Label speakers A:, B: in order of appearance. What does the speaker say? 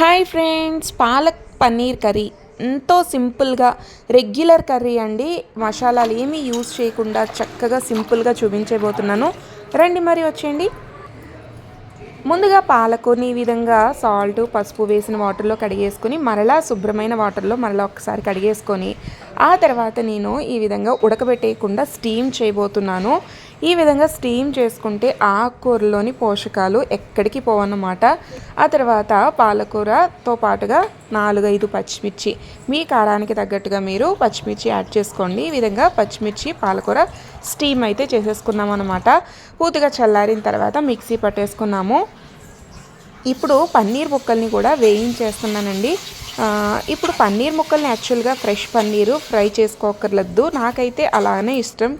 A: Hi friends palak paneer curry. ఎంతో సింపుల్గా regular curry అండి. మసాలాలు ఏమీ యూజ్ చేయకుండా చక్కగా సింపుల్గా చూపించబోతున్నాను. రండి మరి వచ్చేయండి. ముందుగా పాలకొని ఈ విధంగా సాల్ట్ పసుపు వేసిన వాటర్లో కడిగేసుకొని మరలా శుభ్రమైన వాటర్లో మరలా ఒకసారి కడిగేసుకొని ఆ తర్వాత నేను ఈ విధంగా ఉడకబెట్టేయకుండా స్టీమ్ చేయబోతున్నాను. ఈ విధంగా స్టీమ్ చేసుకుంటే ఆకుకూరలోని పోషకాలు ఎక్కడికి పోవన్నమాట. ఆ తర్వాత పాలకూరతో పాటుగా నాలుగైదు పచ్చిమిర్చి. మీ కారానికి తగ్గట్టుగా మీరు పచ్చిమిర్చి యాడ్ చేసుకోండి. ఈ విధంగా పచ్చిమిర్చి పాలకూర స్టీమ్ అయితే చేసేసుకున్నాం అనమాట పూర్తిగా చల్లారిన తర్వాత మిక్సీ పట్టేసుకున్నాము. ఇప్పుడు పన్నీర్ ముక్కల్ని కూడా వేయించేస్తున్నానండి. ఇప్పుడు పన్నీర్ ముక్కల్ని యాక్చువల్గా ఫ్రెష్ పన్నీరు ఫ్రై చేసుకోకర్లద్దు నాకైతే అలానే ఇష్టం.